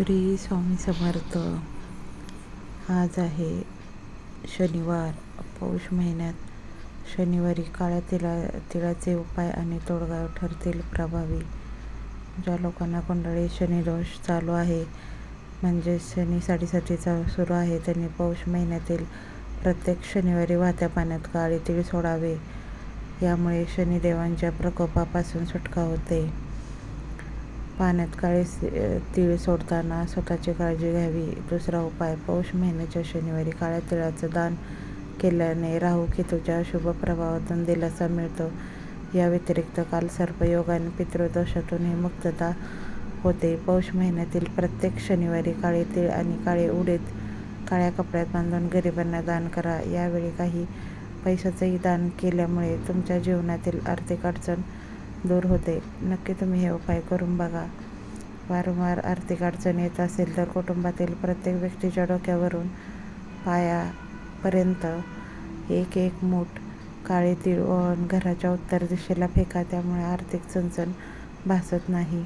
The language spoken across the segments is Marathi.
श्री स्वामी समर्थ. आज आहे शनिवार पौष महिन्यात. शनिवारी काळ्या तिला तिळाचे उपाय आणि तोडगा ठरतील प्रभावी. ज्या लोकांना कुंडळी शनिदोष चालू आहे म्हणजे शनी साडेसातीचा सुरू आहे त्यांनी पौष महिन्यातील प्रत्येक शनिवारी वाहत्या पाण्यात काळे तीळ सोडावे. यामुळे शनिदेवांच्या प्रकोपापासून सुटका होते. पाण्यात काळे तीळ सोडताना स्वतःची काळजी घ्यावी. दुसरा उपाय पौष महिन्याच्या शनिवारी काळ्या तिळाचं दान केल्याने राहू केतूच्या शुभ प्रभावातून दिलासा मिळतो. या व्यतिरिक्त काल सर्पयोग आणि पितृदोषातूनही मुक्तता होते. पौष महिन्यातील प्रत्येक शनिवारी काळे तीळ आणि काळे उडीद काळ्या कपड्यात बांधून गरिबांना दान करा. यावेळी काही पैशाचंही दान केल्यामुळे तुमच्या जीवनातील आर्थिक अडचण दूर होते. नक्की तुम्ही हे उपाय करून बघा. वारंवार आर्थिक अडचण येत असेल तर कुटुंबातील प्रत्येक व्यक्तीच्या डोक्यावरून पायापर्यंत एक एक मूठ काळे तीळ ओळून घराच्या उत्तर दिशेला फेका. त्यामुळे आर्थिक चणचण भासत नाही.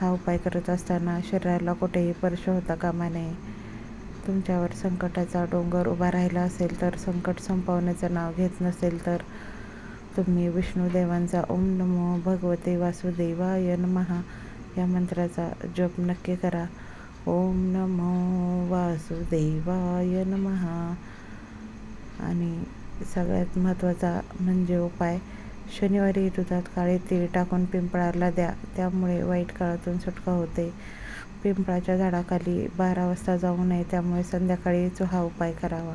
हा उपाय करत असताना शरीराला कुठेही स्पर्श होता कामा नये. तुमच्यावर संकटाचा डोंगर उभा राहिला असेल तर संकट संपवण्याचं नाव घेत नसेल तर तुम्ही विष्णुदेवांचा ओम नमो भगवते वासुदेवाय महा या मंत्राचा जप नक्की करा. ओम नमो वासुदेवाय महा आणि सगळ्यात महत्त्वाचा म्हणजे उपाय शनिवारी दुधात काळे तीळ टाकून पिंपळाला द्या. त्यामुळे वाईट काळातून सुटका होते. पिंपळाच्या झाडाखाली बारा वाजता जाऊ नये त्यामुळे संध्याकाळीच हा उपाय करावा.